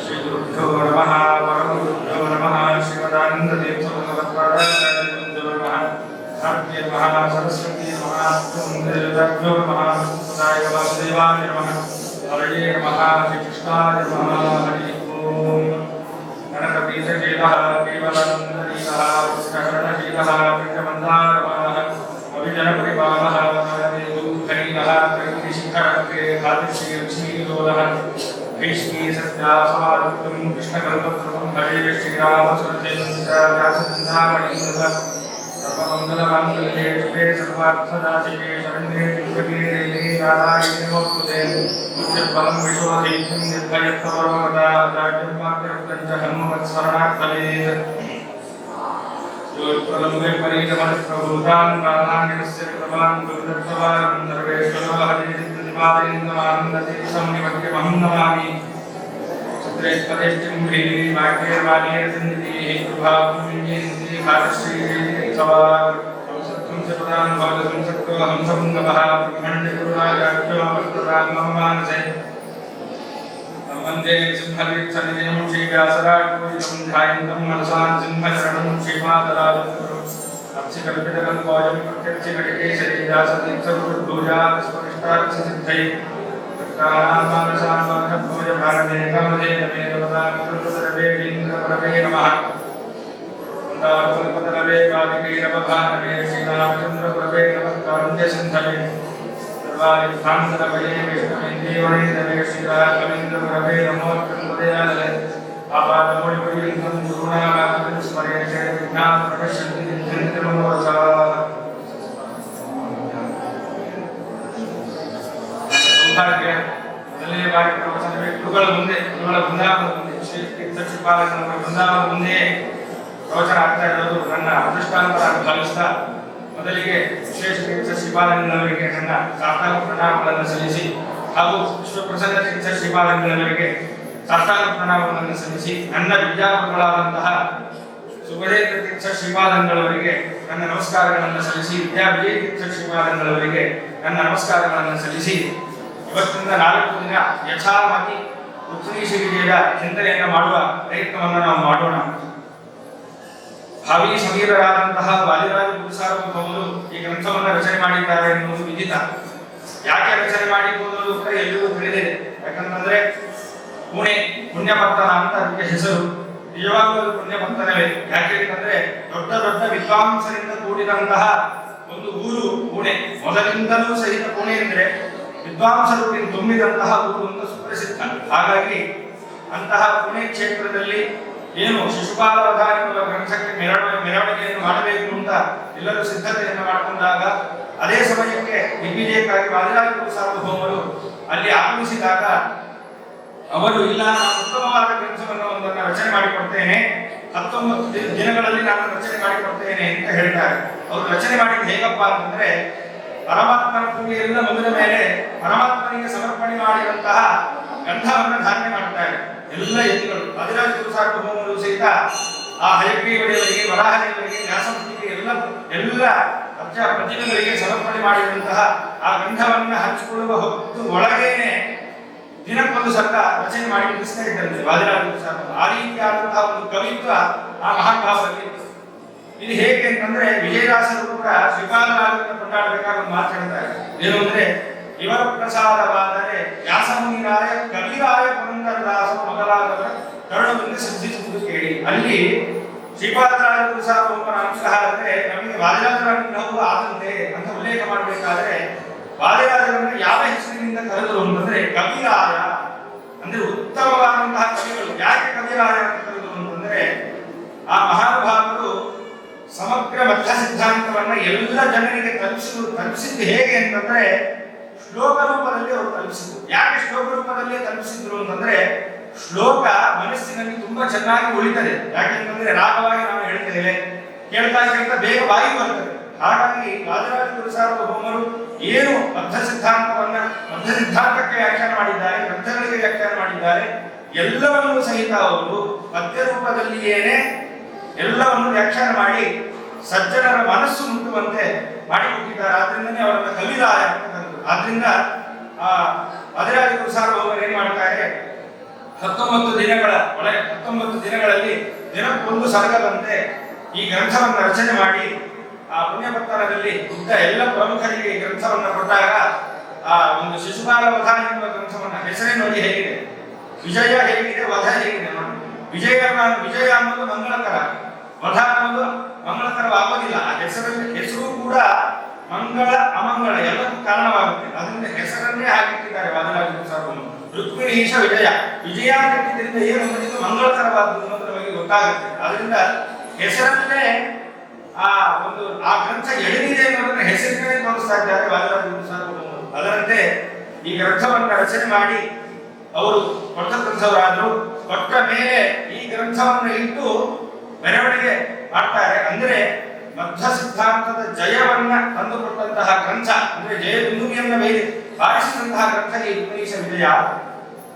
ಶ್ರೀ ಗುರುಭ್ಯೋ ನಮಃ ಪರಮಗುರುಭ್ಯೋ ನಮಃ ಶ್ರೀಮದಾನಂದತೀರ್ಥ ಭಗವತ್ಪಾದಾಚಾರ್ಯಗುರುಭ್ಯೋ ನಮಃ ಸಾಧ್ಯ ನಮಃ ಸರಸ್ವತಿ ನಮಃ ಸುಂದರಭ್ಯೋ ನಮಃ ಸುಂದರಾಯ प्रचोदः वैष्णी सत्यासमारुक्तं कृष्णगन्धर्वं हरे श्रीरामसुरजयन्दामणीन्द्र सर्वमङ्गलमाङ्गल्ये शुभे सर्वार्थदाशिके शरण्ये दुर्गवीरे राधायिनोत्पुते निर्बलं विश्वतीर्थं निर्भयत्वपरमदा राज्यं वाक्यं च हनुमत्स्मरणात्तवेत् प्रलम्बे परिणमः प्रभूतान् नारायणस्य कृतवान् गुरुदत्तवान् सर्वेश्वरो हरे। आनन्दतीर्थमनिमध्यमहं नमामि क्षेत्रैष्पदेष्टिं भीः वाग्यैर्वाणीर्सन्धिभागश्रीसवासत्वं च पदां भवदसं सत्त्व हंसभङ्गवः ब्रह्मण्यगुरुराजाक्षमानसे वंदे सिंहवीक्षनिलयं श्रीव्यासराजपूजितं ध्यायन्तं मनसां सिंहचरणं श्रीमातराजं अक्षिकल्पितकल्पोऽयं प्रत्यक्षघटिके शरीरासतीक्षरुद्भुजा स्पर्श मानसान्मानभोज भारते कामधे नमे देवताकृतरवेन्द्रपरमे नमः वन्दाकुलपतरवे कालिकैरवभानवे श्रीरामचन्द्रप्रभे नमः कारुण्यसिन्धवे सर्वादिभान्तरवये विष्णुमिन्दीवणे नमे श्रीराघवेन्द्रप्रभे नमो कृन्ददयालये आपादमौलिपर्यन्तं गुरुणामातं स्मरे चेत् विघ्नाः प्रपश्यन्ति चिन्तयन्ति ಭಾರತೀಯ ಮೊದಲನೇ ಬಾರಿ ಪ್ರವಚನ ಗುರುಗಳ ಮುಂದೆ ಗುರುಗಳ ಬೃಂದಾವನ ಮುಂದೆ ವಿಶೇಷ ಬೃಂದಾವನ ಮುಂದೆ ಪ್ರವಚನ ಆಗ್ತಾ ಇರೋದು ನನ್ನ ಅದೃಷ್ಟ ಅಂತ ಭಾವಿಸ್ತಾ, ಮೊದಲಿಗೆ ವಿಶೇಷ ತೀರ್ಥ ಶ್ರೀಪಾದಂಗನವರಿಗೆ ನನ್ನ ಸಾಷ್ಟಾಂಗ ಪ್ರಣಾಮಗಳನ್ನು ಸಲ್ಲಿಸಿ ಹಾಗೂ ವಿಶ್ವಪ್ರಸನ್ನ ತೀರ್ಥ ಶ್ರೀಪಾದಂಗನವರಿಗೆ ಸಾಷ್ಟಾಂಗ ಪ್ರಣಾಮಗಳನ್ನು ಸಲ್ಲಿಸಿ, ನನ್ನ ವಿದ್ಯಾಪುರಗಳಾದಂತಹ ಸುಭದೇಂದ್ರ ತೀರ್ಥ ಶ್ರೀಪಾದಂಗಳವರಿಗೆ ನನ್ನ ನಮಸ್ಕಾರಗಳನ್ನು ಸಲ್ಲಿಸಿ, ವಿದ್ಯಾವಿಜಯ ತೀರ್ಥ ಶ್ರೀಪಾದಂಗಳವರಿಗೆ ನನ್ನ ನಮಸ್ಕಾರಗಳನ್ನು ಸಲ್ಲಿಸಿ ಇವತ್ತಿನಿಂದ ನಾಲ್ಕು ದಿನ ಯಥಾವಾಗಿ ಉತ್ತರೀಶ ವಿಜಯದ ಚಿಂತನೆಯನ್ನು ಮಾಡುವ ಪ್ರಯತ್ನವನ್ನು ನಾವು ಮಾಡೋಣ. ಭಾವಿ ಸಮೀರರಾದಂತಹ ವಾಲಿರಾಜ ಗುರುಸಾರ್ವಭವರು ಈ ಗ್ರಂಥವನ್ನು ರಚನೆ ಮಾಡಿದ್ದಾರೆ ಎನ್ನುವುದು ವಿದಿತ ಯಾಕೆ ರಚನೆ ಮಾಡಿರುವುದು ಕೂಡ ಎಲ್ಲರೂ ತಿಳಿದಿದೆ. ಯಾಕಂತಂದ್ರೆ ಪುಣೆ ಪುಣ್ಯಭಕ್ತನ ಅಂತ ಅದಕ್ಕೆ ಹೆಸರು. ನಿಜವಾಗಲೂ ಪುಣ್ಯಭಕ್ತನವೇ. ಯಾಕೆ ಅಂತಂದ್ರೆ ದೊಡ್ಡ ದೊಡ್ಡ ವಿದ್ವಾಂಸರಿಂದ ಕೂಡಿದಂತಹ ಒಂದು ಊರು ಪುಣೆ. ಮೊದಲಿಂದಲೂ ಸಹಿತ ಪುಣೆ ಅಂದ್ರೆ ವಿದ್ವಾಂಸರು ತುಂಬಿದಂತಹ ಊರು ಅಂತ ಸುಪ್ರಸಿದ್ಧ ಹಾಗಾಗಿ ಅಂತಹ ಪುಣೆ ಕ್ಷೇತ್ರದಲ್ಲಿ ಏನು ಶಿಶುಪಾಲವಧಾನಿಗಳ ಗ್ರಂಥಕ್ಕೆ ಮೆರವಣಿಗೆ ಮೆರವಣಿಗೆಯನ್ನು ಮಾಡಬೇಕು ಅಂತ ಎಲ್ಲರೂ ಸಿದ್ಧತೆಯನ್ನು ಮಾಡಿಕೊಂಡಾಗ ಅದೇ ಸಮಯಕ್ಕೆ ದಿಗ್ವಿಜಯಕ್ಕಾಗಿ ವಾದಿರಾಜ ಸಾರ್ವಭೌಮರು ಅಲ್ಲಿ ಆಗಮಿಸಿದಾಗ ಅವರು, ಇಲ್ಲ ಉತ್ತಮವಾದ ಕೆಲಸವನ್ನು ಒಂದನ್ನು ರಚನೆ ಮಾಡಿಕೊಡ್ತೇನೆ, ಹತ್ತೊಂಬತ್ತು ದಿನಗಳಲ್ಲಿ ನಾನು ರಚನೆ ಮಾಡಿಕೊಡ್ತೇನೆ ಅಂತ ಹೇಳ್ತಾರೆ. ಅವರು ರಚನೆ ಮಾಡಿದ್ದು ಹೇಗಪ್ಪ ಅಂತಂದ್ರೆ ಪರಮಾತ್ಮನ ಪೂಜೆಯಿಂದ ಮುಗಿದ ಮೇಲೆ ಪರಮಾತ್ಮನಿಗೆ ಸಮರ್ಪಣೆ ಮಾಡಿದಂತಹ ಗಂಧವನ್ನು ಧಾರಣೆ ಮಾಡ್ತಾರೆ ಎಲ್ಲ ಯತಿಗಳು ಅದಿರಾಜ ಸಾರ್ವಭೌಮರು ಸಹಿತ ಆ ಹಯಗ್ರೀವರಿಗೆ ವರಾಹದೇವರಿಗೆ ವ್ಯಾಸಮೂರ್ತಿಗೆ ಎಲ್ಲ ಎಲ್ಲ ಅರ್ಜ ಪ್ರತಿಮೆಗಳಿಗೆ ಸಮರ್ಪಣೆ ಮಾಡಿದಂತಹ ಆ ಗಂಧವನ್ನು ಹಂಚಿಕೊಳ್ಳುವ ಹೊತ್ತು ಒಳಗೇನೆ ದಿನಕ್ಕೊಂದು ಸರ್ಕ ರಚನೆ ಮಾಡಿ ಮುಗಿಸ್ತಾ ಇದ್ದಂತೆ. ವಾದಿರಾಜ ಆ ರೀತಿಯಾದಂತಹ ಒಂದು ಕವಿತ್ವ ಆ ಮಹಾಭಾವದಲ್ಲಿ ಇದು ಹೇಗೆ ಅಂತಂದ್ರೆ ವಿಜಯದಾಸರು ಕೂಡ ಶ್ರೀಪಾದರಾಜರನ್ನು ಕೊಂಡಾಡಬೇಕಾದ ಮಾತು ಹೇಳ್ತಾರೆ ಏನು ಅಂದ್ರೆ ಇವರ ಪ್ರಸಾದವಾದರೆ ವ್ಯಾಸಮುನಿರಾಯ, ಕವಿರಾಯ ಪುರಂದರದಾಸ ಮೊದಲಾದವರ ಕರುಣವನ್ನು ಸಿದ್ಧಿಸುವುದು ಕೇಳಿ. ಅಲ್ಲಿ ಶ್ರೀಪಾದರಾಜರು ಸಾರ್ವಭೌಮರ ಅನುಗ್ರಹ ಆದರೆ ನಮಗೆ ವಾದಿರಾಜರ ಅನುಗ್ರಹವು ಆದಂತೆ ಅಂತ ಉಲ್ಲೇಖ ಮಾಡಬೇಕಾದ್ರೆ ವಾದಿರಾಜರನ್ನು ಯಾವ ಹೆಸರಿನಿಂದ ಕರೆದರು ಅಂತಂದ್ರೆ ಕವಿರಾಯ ಅಂದ್ರೆ ಉತ್ತಮವಾದಂತಹ ಕವಿಗಳು. ಯಾಕೆ ಕವಿರಾಯ ಅಂತ ಕರೆದರು ಅಂತಂದ್ರೆ, ಆ ಮಹಾನುಭಾವರು ಸಮಗ್ರ ಮಧ್ಯ ಸಿದ್ಧಾಂತವನ್ನ ಎಲ್ಲ ಜನರಿಗೆ ತಲುಪಿಸಿದ್ರು ತಲುಪಿಸಿದ್ದು ಹೇಗೆ ಅಂತಂದ್ರೆ ಶ್ಲೋಕ ರೂಪದಲ್ಲಿ ಅವರು ತಲುಪಿಸಿದ್ರು. ಯಾಕೆ ಶ್ಲೋಕ ರೂಪದಲ್ಲಿ ತಲುಪಿಸಿದ್ರು ಅಂತಂದ್ರೆ ಶ್ಲೋಕ ಮನಸ್ಸಿನಲ್ಲಿ ತುಂಬಾ ಚೆನ್ನಾಗಿ ಉಳಿತದೆ. ಯಾಕೆಂತಂದ್ರೆ ರಾಗವಾಗಿ ನಾವು ಹೇಳ್ತೇವೆ ಕೇಳ್ತಾ ಕೇಳ್ತಾ ಬೇಗ ಬಾಯಿ ಬರ್ತದೆ. ಹಾಗಾಗಿ ರಾಜರಾಜ ಗುರುಸಾರ್ವಭೌಮರು ಏನು ಬದ್ಧ ಸಿದ್ಧಾಂತವನ್ನ ಬದ್ಧ ಸಿದ್ಧಾಂತಕ್ಕೆ ವ್ಯಾಖ್ಯಾನ ಮಾಡಿದ್ದಾರೆ ಗ್ರಂಥಗಳಿಗೆ ವ್ಯಾಖ್ಯಾನ ಮಾಡಿದ್ದಾರೆ, ಎಲ್ಲವನ್ನೂ ಸಹಿತ ಅವರು ಪದ್ಯ ರೂಪದಲ್ಲಿಯೇನೆ ಎಲ್ಲವನ್ನು ವ್ಯಾಖ್ಯಾನ ಮಾಡಿ ಸಜ್ಜನರ ಮನಸ್ಸು ಮುಟ್ಟುವಂತೆ ಮಾಡಿಕೊಟ್ಟಿದ್ದಾರೆ ಆದ್ರಿಂದನೇ ಅವರನ್ನ ಕರೆದರು ಆದ್ರಿಂದ, ಆ ವಾದಿರಾಜ ಅವರು ಏನ್ ಮಾಡ್ತಾರೆ? ಹತ್ತೊಂಬತ್ತು ದಿನಗಳ ಒಳಗೆ ಹತ್ತೊಂಬತ್ತು ದಿನಗಳಲ್ಲಿ ದಿನಕ್ಕೊಂದು ಸರ್ಗದಂತೆ ಈ ಗ್ರಂಥವನ್ನು ರಚನೆ ಮಾಡಿ, ಆ ಪುಣ್ಯಪತ್ತನದಲ್ಲಿ ಇದ್ದ ಎಲ್ಲ ಪ್ರಮುಖರಿಗೆ ಈ ಗ್ರಂಥವನ್ನು ಕೊಟ್ಟಾಗ, ಆ, ಒಂದು ಶಿಶುಪಾಲ ವಧ ಎನ್ನುವ ಗ್ರಂಥವನ್ನು ಹೆಸರೇ ನೋಡಿ ಹೇಗಿದೆ. ವಿಜಯ ಹೇಗಿದೆ, ವಧ ಹೇಗಿದೆ ವಿಜಯ ವಿಜಯ ಅನ್ನೋದು ಮಂಗಳಕರ. ವಧ ಅನ್ನೋದು ಮಂಗಳಕರವಾಗೋದಿಲ್ಲ ಆ ಹೆಸರಲ್ಲಿ ಹೆಸರು ಕೂಡ ಮಂಗಳ, ಅಮಂಗಳ ಎಲ್ಲಕ್ಕೂ ಕಾರಣವಾಗುತ್ತೆ. ಅದರಿಂದ ಹೆಸರನ್ನೇ ಹಾಕಿಟ್ಟಿದ್ದಾರೆ ವಾದಿರಾಜ ಸಾರ್ವಭೌಮರು ರುಕ್ಮಿಣೀಶ ವಿಜಯ. ವಿಜಯ ಕಟ್ಟಿದ್ರಿಂದ ಏನು ಇದು ಮಂಗಳಕರವಾದದ್ದು ಅನ್ನೋದು ನಮಗೆ ಗೊತ್ತಾಗುತ್ತೆ. ಅದರಿಂದ ಹೆಸರನ್ನೇ ಆ ಒಂದು, ಆ ಗ್ರಂಥ ಎಳೆದಿದೆ ಅನ್ನೋದನ್ನ ಹೆಸರಿನೇ ತೋರಿಸ್ತಾ ಇದ್ದಾರೆ ವಾದಿರಾಜ ಸಾರ್ವಭೌಮರು ಅದರಂತೆ ಈ ಗ್ರಂಥವನ್ನು ರಚನೆ ಮಾಡಿ ಅವರು ಕೊಟ್ಟಂತವರಾದ್ರು ಕೊಟ್ಟ ಮೇಲೆ ಈ ಗ್ರಂಥವನ್ನು ಇಟ್ಟು ಮೆರವಣಿಗೆ ಮಾಡ್ತಾರೆ. ಅಂದ್ರೆ ಮಧ್ಯ ಸಿದ್ಧಾಂತದ ಜಯವನ್ನ ತಂದುಕೊಟ್ಟಂತಹ ಗ್ರಂಥ, ಅಂದ್ರೆ ಜಯ ಬಿಂದುವಿಯನ್ನ ಮೇಲೆ ಬಾರಿಸಿದಂತಹ ಗ್ರಂಥ ಈ ಉಪನಿಷ ವಿಜಯ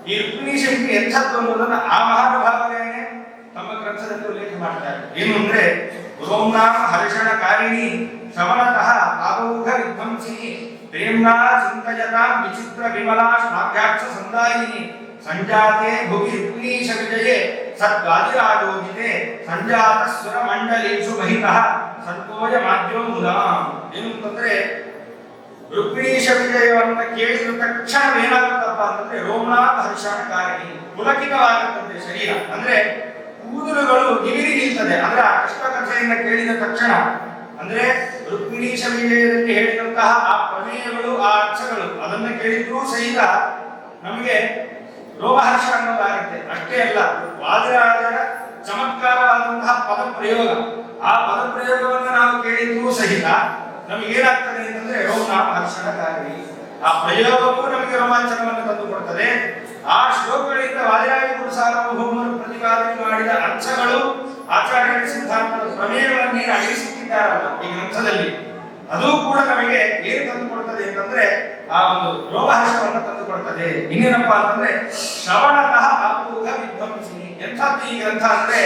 ಈ ಉಪನಿಷಕ್ಕೆ ಎಂಥದ್ದು ಅನ್ನೋದನ್ನ ಆ ಮಹಾನುಭಾವನೆ ತಮ್ಮ ಗ್ರಂಥದಲ್ಲಿ ಉಲ್ಲೇಖ ಮಾಡ್ತಾರೆ ಏನು ಅಂದ್ರೆ ಗುರೋಂನಾಮ ಹರ್ಷಣಕಾರಿಣಿ ಶ್ರವಣತಃ ಆರೋಗ್ಯ ವಿಧ್ವಂಸಿನಿ ಪ್ರೇಮ್ನಾ ಚಿಂತಯತಾ ವಿಚಿತ್ರ ವಿಮಲಾ ಶ್ಲಾಘ್ಯಾಕ್ಷ ಸಂದಾಯಿನಿ, ಸಂಜಾತೆ ಭುವಿ ಉಪನಿಷ ವಿಜಯೇ ಸದ್ವಾದಿರಾಜೋಜಿತೆ ಸಂಜಾತ ಸುರ ಮಂಡಲೇಶು ಮಹಿತಃ ಸಂತೋಷ ಮಾಧ್ಯೋಮುದ ಏನು ಅಂತಂದ್ರೆ ರುಕ್ಮಿಣೀಶ ವಿಜಯವನ್ನ ಕೇಳಿದ ತಕ್ಷಣ ಏನಾಗುತ್ತಪ್ಪ ಅಂತಂದ್ರೆ ರೋಮನಾಥ ಹರ್ಷಣಕಾರಿ ಪುಲಕಿತವಾಗುತ್ತಂತೆ ಶರೀರ. ಅಂದ್ರೆ ಕೂದಲುಗಳು ನಿವಿರಿ ನಿಲ್ತದೆ. ಅಂದ್ರೆ ಆ ಕೇಳಿದ ತಕ್ಷಣ, ಅಂದ್ರೆ ರುಕ್ಮಿಣೀಶ ವಿಜಯದಲ್ಲಿ ಹೇಳಿದಂತಹ ಆ ಪ್ರಮೇಯಗಳು, ಆ ಅಕ್ಷಗಳು ಅದನ್ನು ಕೇಳಿದ್ರೂ ಸಹಿತ ನಮಗೆ ರೋಮಹರ್ಷ ಅನ್ನೋದಾಗುತ್ತೆ ಅಷ್ಟೇ ಅಲ್ಲ ವಾದರಾಜರ ಚಮತ್ಕಾರವಾದಂತಹ ಪದ ಪ್ರಯೋಗ ಆ ಪದ ಪ್ರಯೋಗವನ್ನು ನಾವು ಕೇಳಿದ್ರೂ ಸಹಿತ ನಮಗೆ ಏನಾಗ್ತದೆ ಅಂತಂದ್ರೆ ರೋಮನಾಮ ಆ ಪ್ರಯೋಗವೂ ನಮಗೆ ರೋಮಾಂಚನವನ್ನು ತಂದುಕೊಡ್ತದೆ ಆ ಶ್ಲೋಕಗಳಿಂದ ವಾದಿರಾಜ ಸಾರ್ವಭೌಮರು ಪ್ರತಿಪಾದನೆ ಮಾಡಿದ ಅರ್ಥಗಳು ಆಚಾರ್ಯ ಸಿದ್ಧಾಂತದ ಪ್ರಮೇಯಗಳನ್ನು ಅಳಿಸುತ್ತಿದ್ದಾರಲ್ಲ, ಈ ಗ್ರಂಥದಲ್ಲಿ. ಅದು ಕೂಡ ನಮಗೆ ಏನು ತಂದುಕೊಡುತ್ತದೆ ಅಂತಂದ್ರೆ ಆ ಒಂದು ರೋಮಹರ್ಷವನ್ನು ತಂದುಕೊಡ್ತದೆ. ಇನ್ನೇನಪ್ಪ ಅಂತಂದ್ರೆ ಶ್ರವಣತಃ ಅಪೂರ್ವ ವಿಧ್ವಂಸಿನಿ. ಎಂಥದ್ದು ಈ ಗ್ರಂಥ ಅಂದ್ರೆ?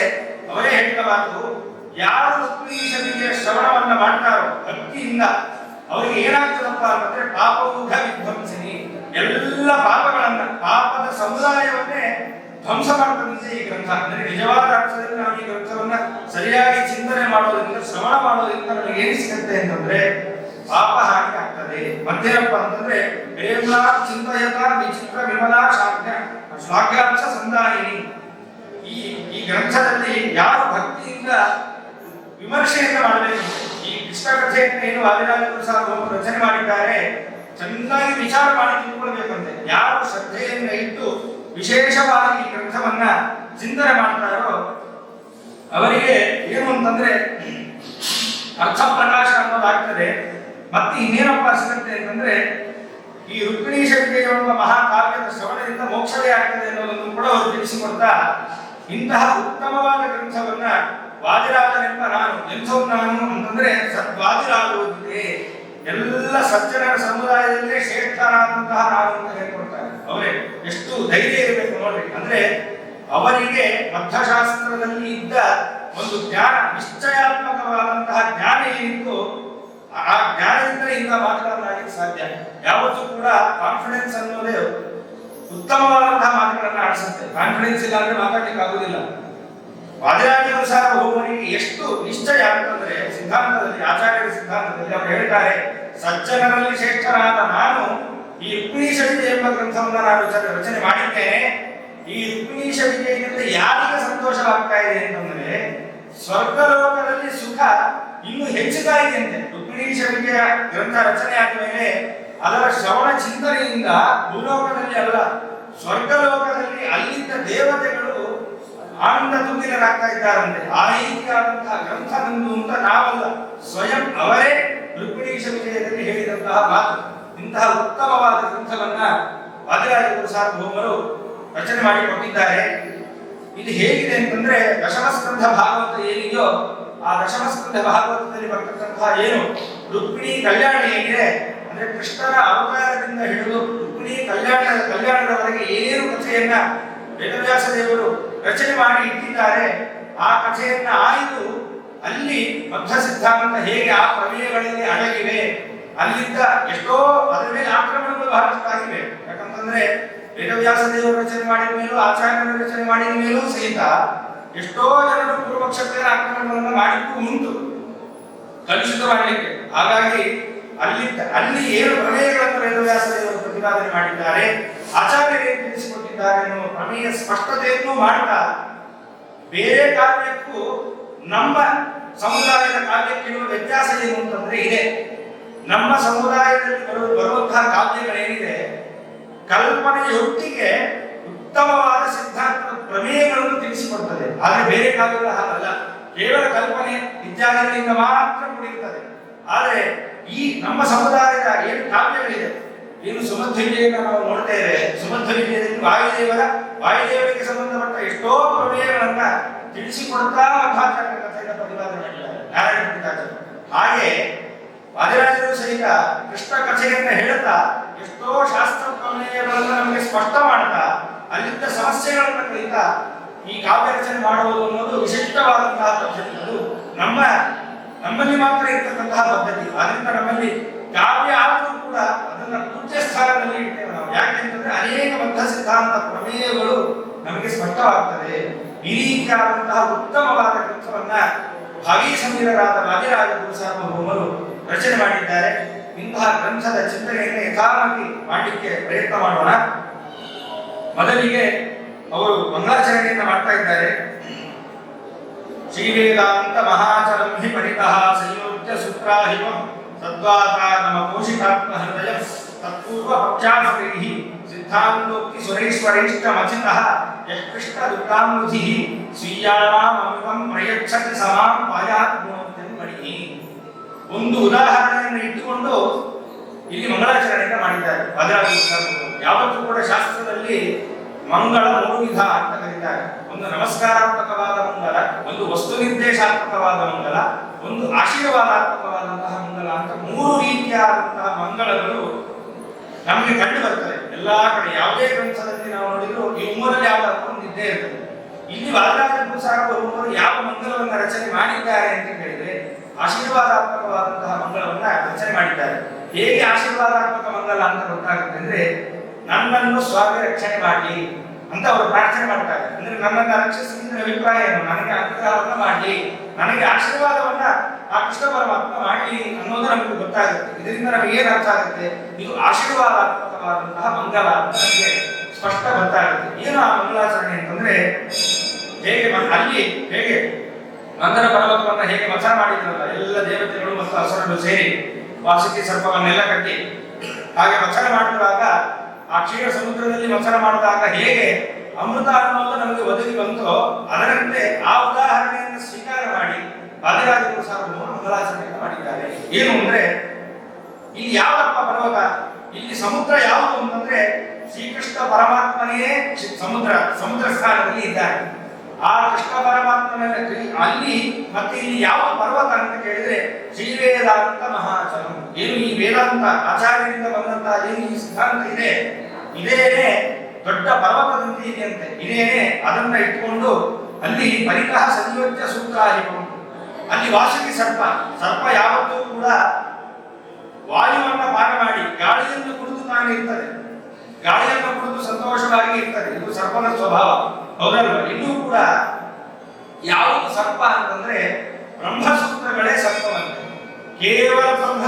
ಅವರೇ ಹೇಳಬಾರದು ಯಾರು ರುಕ್ಮಿಣೀಶನಿಗೆ ಶ್ರವಣವನ್ನು ಮಾಡ್ತಾರೋ ಭಕ್ತಿಯಿಂದ ಅವರಿಗೆ ಏನಾಗ್ತದಪ್ಪ ಅಂತಂದ್ರೆ ಪಾಪೌಘ ವಿಧ್ವಂಸಿನಿ. ಎಲ್ಲ ಪಾಪಗಳನ್ನ, ಪಾಪದ ಸಮುದಾಯವನ್ನೇ ಧ್ವಂಸ ಮಾಡುವುದರಿಂದ ಈ ಗ್ರಂಥ. ಅಂದರೆ ನಿಜವಾದ ಅರ್ಥದಲ್ಲಿ ನಾವು ಈ ಗ್ರಂಥವನ್ನ ಸರಿಯಾಗಿ ಚಿಂತನೆ ಮಾಡೋದ್ರಿಂದ, ಶ್ರವಣ ಮಾಡೋದ್ರಿಂದ ನಮಗೆ ಸಿಗುತ್ತೆ ಅಂತಂದ್ರೆ, ಪಾಪ ಹಾಗೆ ಆಗ್ತದೆ. ಮತ್ತೇನಪ್ಪ ಅಂತಂದ್ರೆ ಪ್ರೇಮ ಚಿಂತಯತ ವಿಚಿತ್ರ ವಿಮಲಾ ಶಾಖ್ಯ ಸ್ವಾಗ್ರಾಂಶ ಸಂದಾಯಿನಿ. ಈ ಈ ಗ್ರಂಥದಲ್ಲಿ ಯಾರು ಭಕ್ತಿಯಿಂದ ವಿಮರ್ಶೆಯನ್ನು ಮಾಡಬೇಕು? ಈ ಕೃಷ್ಣ ಕಥೆಯನ್ನು ಏನು ವಾದಿರಾಜ ಪ್ರಸಾದ್ ರಚನೆ ಮಾಡಿದ್ದಾರೆ, ಚೆನ್ನಾಗಿ ವಿಚಾರ ಮಾಡಿ ತಿಳ್ಕೊಳ್ಬೇಕಂತೆ. ಯಾರು ಶ್ರದ್ಧೆಯನ್ನ ಇಟ್ಟು ವಿಶೇಷವಾಗಿ ಈ ಗ್ರಂಥವನ್ನ ಚಿಂತನೆ ಮಾಡ್ತಾರೋ ಅವರಿಗೆ ಏನು ಅಂತಂದ್ರೆ ಅರ್ಥ ಪ್ರಕಾಶ ಅನ್ನೋದಾಗ್ತದೆ. ಮತ್ತೆ ಇನ್ನೇನಪ್ಪ ಸಿಗುತ್ತೆ ಅಂತಂದ್ರೆ ಈ ರುಕ್ಮಿಣೀಶ ವಿಜಯ ಎಂಬ ಮಹಾಕಾವ್ಯದ ಶ್ರವಣದಿಂದ ಮೋಕ್ಷವೇ ಆಗ್ತದೆ ಅನ್ನೋದನ್ನು ಕೂಡ ಅವರು ತಿಳಿಸಿಕೊಡ್ತಾ ಇಂತಹ ಉತ್ತಮವಾದ ಗ್ರಂಥವನ್ನ ವಾದಿರಾಜನೆಂಬ ನಾನು ಎಂಥವ್ ನಾನು ಅಂತಂದ್ರೆ ಸದ್ವಾದಿರಾಗುವುದಿದೆ ಎಲ್ಲ ಸಜ್ಜನರ ಸಮುದಾಯದಲ್ಲೇ ಶ್ರೇಷ್ಠರಾದಂತಹ ನಾನು ಅಂತ ಹೇಳ್ಕೊಡ್ತಾರೆ. ಅವರೇ, ಎಷ್ಟು ಧೈರ್ಯ ಇರಬೇಕು ನೋಡ್ರಿ. ಅಂದ್ರೆ ಅವರಿಗೆ ಅರ್ಥಶಾಸ್ತ್ರದಲ್ಲಿ ಇದ್ದ ಒಂದು ಜ್ಞಾನ, ನಿಶ್ಚಯಾತ್ಮಕವಾದಂತಹ ಜ್ಞಾನ ಏನಿತ್ತು, ಆ ಜ್ಞಾನದಿಂದ ಇಂಥ ಮಾತುಗಳನ್ನಾಗಲಿಕ್ಕೆ ಸಾಧ್ಯ. ಯಾವತ್ತೂ ಕೂಡ ಕಾನ್ಫಿಡೆನ್ಸ್ ಅನ್ನೋದೇ ಉತ್ತಮವಾದಂತಹ ಮಾತುಗಳನ್ನ ಆಡಿಸುತ್ತೆ. ಕಾನ್ಫಿಡೆನ್ಸ್ ಇಲ್ಲ ಅಂದ್ರೆ ಮಾತಾಡ್ಲಿಕ್ಕೆ ಆಗುದಿಲ್ಲ ವಾದಿರಾಜಾನುಸಾರ ಹೋಗುವವರಿಗೆ ಎಷ್ಟು ನಿಶ್ಚಯ ಅಂತಂದ್ರೆ, ಸಿದ್ಧಾಂತದಲ್ಲಿ, ಆಚಾರ್ಯರ ಸಿದ್ಧಾಂತದಲ್ಲಿ ಅವರು ಹೇಳ್ತಾರೆ ಸಜ್ಜನರಲ್ಲಿ ಶ್ರೇಷ್ಠನಾದ ನಾನು ಈ ರುಕ್ಮಿಣೀಶ ಎಂಬ ಗ್ರಂಥವನ್ನು ನಾನು ರಚನೆ- ಮಾಡಿದ್ದೇನೆ ಈ ರುಕ್ಮಿಣೀಶ ವಿಜಯದಿಂದ ಯಾರಿಗೆ ಸಂತೋಷವಾಗ್ತಾ ಇದೆ ಅಂತಂದ್ರೆ, ಸ್ವರ್ಗಲೋಕದಲ್ಲಿ ಸುಖ ಇನ್ನು ಹೆಚ್ಚುತ್ತಾ ಇದೆ ಅಂತೆ. ರುಕ್ಮಿಣೀಶ ವಿಜಯ ಗ್ರಂಥ ರಚನೆ ಆದ ಮೇಲೆ ಅದರ ಶ್ರವಣ ಚಿಂತನೆಯಿಂದ ಭೂಲೋಕದಲ್ಲಿ ಅಲ್ಲ, ಸ್ವರ್ಗಲೋಕದಲ್ಲಿ ಅಲ್ಲಿದ್ದ ದೇವತೆಗಳು ಆನಂದ ತುಂಬಿರಾಗ್ತಾ ಇದ್ದಾರಂತೆ. ಆ ರೀತಿಯಾದಂತಹ ಗ್ರಂಥ ನಂದು ಅಂತ ನಾವಲ್ಲ, ಸ್ವಯಂ ಅವರೇ ರುಕ್ಮಿಣೀಶ ವಿಜಯದಲ್ಲಿ ಹೇಳಿದಂತಹ ಮಾತು. ಇಂತಹ ಉತ್ತಮವಾದ ಗ್ರಂಥವನ್ನ ವಾದಿರಾಜ ಗುರು ಸಾರ್ವಭೌಮರು ರಚನೆ ಮಾಡಿ ಕೊಟ್ಟಿದ್ದಾರೆ. ಇದು ಹೇಗಿದೆ ಅಂತಂದ್ರೆ ದಶಮಸ್ಕಂಧ ಭಾಗವತ ಏನಿದೆಯೋ ಆ ದಶಮಸ್ಕಂಧ ಭಾಗವತದಲ್ಲಿ ಬರ್ತಕ್ಕಂತಹ ಏನು ರುಕ್ಮಿಣಿ ಕಲ್ಯಾಣ ಏನಿದೆ ಅಂದ್ರೆ ಕೃಷ್ಣನ ಅವತಾರದಿಂದ ಹಿಡಿದು ರುಕ್ಮಿಣಿ ಕಲ್ಯಾಣ, ಕಲ್ಯಾಣದವರೆಗೆ ಏನೇನು ಕಥೆಯನ್ನ ವೇದವ್ಯಾಸ ದೇವರು ರಚನೆ ಮಾಡಿ ಇಟ್ಟಿದ್ದಾರೆ, ಆ ಕಥೆಯನ್ನ ಆಯ್ದು ಅಲ್ಲಿ ಮಧ್ವ ಸಿದ್ಧಾಂತ ಹೇಗೆ ಆ ಪ್ರಮೇಯಗಳಲ್ಲಿ ಅಡಗಿವೆ? ಅಲ್ಲಿದ್ದ ಎಷ್ಟೋ ಅದರ ಮೇಲೆ ಆಕ್ರಮಣಗಳು ಬಹಳಷ್ಟು ಆಗಿವೆ. ಯಾಕಂತಂದ್ರೆ ವೇದವ್ಯಾಸ ದೇವರು ರಚನೆ ಮಾಡಿದ ಮೇಲೂ ಆಚಾರ್ಯರು ರಚನೆ ಮಾಡಿದ ಮೇಲೂ ಸಹಿತ ಎಷ್ಟೋ ಜನರು ಪೂರ್ವಕ್ಷತೆಯ ಆಕ್ರಮಣವನ್ನು ಮಾಡಿದ್ದು ಉಂಟು. ಕಲುಷಿತ ಮಾಡಲಿಕ್ಕೆ ಹಾಗಾಗಿ ಅಲ್ಲಿ ಅಲ್ಲಿ ಏನು ಪ್ರಮೇಯಗಳನ್ನು ವೇದವ್ಯಾಸ ದೇವರು ಪ್ರತಿಪಾದನೆ ಮಾಡಿದ್ದಾರೆ. ಆಚಾರ್ಯರು ತಿಳಿಸಿಕೊಟ್ಟಿದ್ದಾರೆ ಎನ್ನುವ ಪ್ರಮೇಯ ಸ್ಪಷ್ಟತೆಯನ್ನು ಮಾಡ್ತಾ ಬೇರೆ ಕಾವ್ಯಕ್ಕೂ ನಮ್ಮ ಸಮುದಾಯದ ಕಾವ್ಯಕ್ಕೆ ವ್ಯತ್ಯಾಸ ಏನು ಅಂತಂದ್ರೆ ಇದೆ. ನಮ್ಮ ಸಮುದಾಯದಲ್ಲಿ ಬರುವ ಬರುವಂತಹ ಕಾವ್ಯಗಳೇನಿದೆ ಕಲ್ಪನೆಯೊಟ್ಟಿಗೆ ಉತ್ತಮವಾದ ಸಿದ್ಧಾಂತ ಪ್ರಮೇಯಗಳನ್ನು ತಿಳಿಸಿಕೊಡ್ತದೆ. ಆದರೆ ಬೇರೆ ಕಾವ್ಯಗಳ ಹಾಗಲ್ಲ. ಕೇವಲ ಕಲ್ಪನೆ ಇತ್ಯಾದಿಗಳಿಂದ ಮಾತ್ರ ಕುಡಿಯುತ್ತದೆ ಆದರೆ ಈ ನಮ್ಮ ಸಮುದಾಯದ ಏನು ಕಾವ್ಯಗಳಿದೆ? ಏನು ಸುಮಧ್ವಿಕೆಯನ್ನು ನಾವು ನೋಡ್ತೇವೆ ಸುಮಧ್ವಿಕೆಯಲ್ಲಿ ವಾಯುದೇವರ ವಾಯುದೇವರಿಗೆ ಸಂಬಂಧಪಟ್ಟ ಎಷ್ಟೋ ಪ್ರಮೇಯಗಳನ್ನ ತಿಳಿಸಿಕೊಡ್ತಾ ಮಧ್ವಾಚಾರ್ಯ ಕಥೆಯನ್ನು ಪ್ರತಿಪಾದನೆ ಮಾಡಿದ್ದಾರೆ ನಾರಾಯಣ ಪಂಡಿತಾಚಾರ್ಯ ಹಾಗೆ ಕೃಷ್ಣ ಕಥೆಯನ್ನ ಹೇಳ್ತಾ ಎಷ್ಟೋ ಶಾಸ್ತ್ರ ಪ್ರಮೇಯಗಳನ್ನು ನಮಗೆ ಸ್ಪಷ್ಟ ಮಾಡ್ತಾ ಅಲ್ಲಿದ್ದ ಸಮಸ್ಯೆಗಳನ್ನು ಕಲಿತಾ ಈ ಕಾವ್ಯ ರಚನೆ ಮಾಡುವುದು ಅನ್ನೋದು ವಿಶಿಷ್ಟವಾದಂತಹ ಪದ್ಧತಿ. ನಮ್ಮ, ನಮ್ಮಲ್ಲಿ ಮಾತ್ರ ಇರ್ತಕ್ಕಂತಹ ಪದ್ಧತಿ. ಆದ್ರಿಂದ ನಮ್ಮಲ್ಲಿ ಕಾವ್ಯ ಆದರೂ ಕೂಡ ಅದನ್ನ ಪೂಜ್ಯ ಸ್ಥಾನದಲ್ಲಿ ಇಟ್ಟೇವೆ ನಾವು ಯಾಕೆಂತಂದ್ರೆ ಅನೇಕ ಬದ್ಧ ಸಿದ್ಧಾಂತ ಪ್ರಮೇಯಗಳು ನಮಗೆ ಸ್ಪಷ್ಟವಾಗ್ತದೆ ಈ ರೀತಿಯಾದಂತಹ ಉತ್ತಮವಾದ ಗ್ರಂಥವನ್ನ ಭಾವಿ ಸಮೀರರಾದ ರಾಜರಾಜ ಗುರು ಸಾರ್ವಭೌಮರು ರಚನೆ ಮಾಡಿದ್ದಾರೆ. ಇಂತಹ ಗ್ರಂಥದ ಚಿಂತನೆಯನ್ನು ಯಥಾಮತಿ ಮಾಡಲಿಕ್ಕೆ ಪ್ರಯತ್ನ ಮಾಡೋಣ. ಮೊದಲಿಗೆ ಅವರು ಮಂಗಳಾಚರಣೆಯನ್ನು ಮಾಡ್ತಾ ಇದ್ದಾರೆ. ಶ್ರೀವೇದಾಂತ ಮಹಾಚರಂ ಹಿ ಪರಿತಃ ಸಂಯೋಜ್ಯ ಸೂತ್ರಾಹಿಮಂ ಸದ್ವಾತಾ ನಮ ಪೋಷಿತಾತ್ಮ ಹೃದಯ ತತ್ಪೂರ್ವ ಪಕ್ಷಾಸಕೈಃ ಸಿದ್ಧಾಂತೋಕ್ತಿ ಸುರೈಶ್ವರೈಶ್ಚ ಮಚಿತಃ ದುರ್ಗಾಮೃಧಿಃ ಸ್ವೀಯಾನಾಂ ಅಮೃತಂ ಪ್ರಯಚ್ಛತಿ ಸಮಾಂ ಪಾಯಾತ್ ಗುಣೋತ್ತಮ ಮಣಿಃ ಒಂದು ಉದಾಹರಣೆಯನ್ನು ಇಟ್ಟುಕೊಂಡು ಇಲ್ಲಿ ಮಂಗಳಾಚರಣೆಯನ್ನು ಮಾಡಿದ್ದಾರೆ. ಭದ್ರಾವತಿ. ಯಾವತ್ತೂ ಕೂಡ ಶಾಸ್ತ್ರದಲ್ಲಿ ಮಂಗಳ ಮೂರು ಅಂತ ಕರೀತಾರೆ. ಒಂದು ನಮಸ್ಕಾರಾತ್ಮಕವಾದ ಮಂಗಲ, ಒಂದು ವಸ್ತು ನಿರ್ದೇಶಾತ್ಮಕವಾದ ಮಂಗಲ, ಒಂದು ಆಶೀರ್ವಾದಾತ್ಮಕವಾದಂತಹ ಮಂಗಲ ಅಂತ ಮೂರು ರೀತಿಯಾದಂತಹ ಮಂಗಳಗಳು ನಮಗೆ ಕಂಡು ಬರ್ತದೆ ಎಲ್ಲಾ ಕಡೆ ಯಾವುದೇ ಗ್ರಂಥದಲ್ಲಿ ನಾವು ನೋಡಿದ್ರು ಈ ಮೂರಲ್ಲಿ ಯಾವ್ದಾದ್ರು ಒಂದು ಇದ್ದೇ ಇರ್ತದೆ. ಇಲ್ಲಿ ವಾದರಾಜ ಯಾವ ಮಂಗಲವನ್ನು ರಚನೆ ಮಾಡಿದ್ದಾರೆ ಅಂತ ಕೇಳಿದ್ರೆ ಆಶೀರ್ವಾದಾತ್ಮಕವಾದಂತಹ ಮಂಗಳವನ್ನ ರಚನೆ ಮಾಡಿದ್ದಾರೆ. ಹೇಗೆ ಆಶೀರ್ವಾದಾತ್ಮಕ ಮಂಗಲ ಅಂತ ಗೊತ್ತಾಗುತ್ತೆ ಅಂದ್ರೆ, ನನ್ನನ್ನು ಸ್ವಾಮಿ ರಕ್ಷಣೆ ಮಾಡಲಿ ಅಂತ ಅವರು ಪ್ರಾರ್ಥನೆ ಮಾಡ್ತಾರೆ. ಅಂದ್ರೆ ನನ್ನನ್ನು ರಕ್ಷಿಸಿದ ಅಭಿಪ್ರಾಯ ನನಗೆ ಅನುಗ್ರಹವನ್ನ ಮಾಡಲಿ ನನಗೆ ಆಶೀರ್ವಾದವನ್ನ ಆ ಕೃಷ್ಣ ಪರಮಾತ್ಮ ಮಾಡಲಿ ಅನ್ನೋದು ನಮಗೆ ಗೊತ್ತಾಗುತ್ತೆ. ಇದರಿಂದ ನಮಗೆ ಏನು ಅರ್ಥ ಆಗುತ್ತೆ? ಇದು ಆಶೀರ್ವಾದಾತ್ಮಕವಾದಂತಹ ಮಂಗಲ ನನಗೆ ಸ್ಪಷ್ಟ ಗೊತ್ತಾಗುತ್ತೆ. ಏನು ಆ ಮಂಗಲಾಚರಣೆ ಅಂತಂದ್ರೆ, ಹೇಗೆ ಅಲ್ಲಿ ಹೇಗೆ ಮಂದರ ಪರ್ವತವನ್ನ ಹೇಗೆ ವಚನ ಮಾಡಿದ್ರಲ್ಲ, ಎಲ್ಲ ದೇವತೆಗಳು ಮತ್ತು ಅಸುರರು ಸೇರಿ ವಾಸುಕಿ ಸರ್ಪವನ್ನೆಲ್ಲ ಕಟ್ಟಿ ಹಾಗೆ ವಚನ ಮಾಡಿದಾಗ, ಆ ಕ್ಷೀರ ಸಮುದ್ರದಲ್ಲಿ ವಚನ ಮಾಡಿದಾಗ ಹೇಗೆ ಅಮೃತ ಅನ್ನೋದು ನಮಗೆ ಒದಗಿ ಬಂತೋ, ಅದರಂತೆ ಆ ಉದಾಹರಣೆಯನ್ನು ಸ್ವೀಕಾರ ಮಾಡಿ ಸಹ ಸಾರ್ವಭೌಮ ಮಂಗಲಾಚರಣೆಯನ್ನು ಮಾಡಿದ್ದಾರೆ. ಏನು ಅಂದ್ರೆ, ಇಲ್ಲಿ ಯಾವಪ್ಪ ಪರ್ವತ, ಇಲ್ಲಿ ಸಮುದ್ರ ಯಾವುದು ಅಂತಂದ್ರೆ ಶ್ರೀಕೃಷ್ಣ ಪರಮಾತ್ಮನೇ ಸಮುದ್ರ ಸಮುದ್ರ ಸ್ಥಾನದಲ್ಲಿ ಇದ್ದಾರೆ. ಆ ಕೃಷ್ಣ ಪರಮಾತ್ಮನ ಅಲ್ಲಿ ಮತ್ತೆ ಇಲ್ಲಿ ಯಾವ ಪರ್ವತ ಅಂತ ಕೇಳಿದ್ರೆ ಶ್ರೀ ವೇದಾಂತ ಮಹಾಚರಂ ಏನು ಈ ವೇದಾಂತ ಆಚಾರ್ಯರಿಂದ ಬಂದಂತಹ ಏನು ಈ ಸಿದ್ಧಾಂತ ಇದೆ? ಇದೇನೆ ದೊಡ್ಡ ಪರ್ವತದಂತೆ ಇದೆಯಂತೆ ಇದೇನೆ ಅದನ್ನ ಇಟ್ಕೊಂಡು ಅಲ್ಲಿ ಪರಿಕಹ ಸಂಯೋಜ್ಯ ಸೂತ್ರಾಹಿಮಂ ಅಲ್ಲಿ ವಾಸುಕಿ ಸರ್ಪ. ಸರ್ಪ ಯಾವತ್ತೂ ಕೂಡ ವಾಯುವನ್ನ ಪಾನ ಮಾಡಿ ಗಾಳಿಯನ್ನು ಕುಡಿದು ತಾನೇ ಇರ್ತದೆ. ಗಾಳಿಯನ್ನು ಕುಡಿದು ಸಂತೋಷವಾಗಿ ಇರ್ತದೆ. ಇದು ಸರ್ಪನ ಸ್ವಭಾವ. ಹೌದಲ್ವ? ಇನ್ನೂ ಕೂಡ ಯಾವುದು ಸರ್ಪ ಅಂತಂದ್ರೆ ಬ್ರಹ್ಮಸೂತ್ರಗಳೇ ಸರ್ಪವಂತೆ. ಕೇವಲ ಬ್ರಹ್ಮ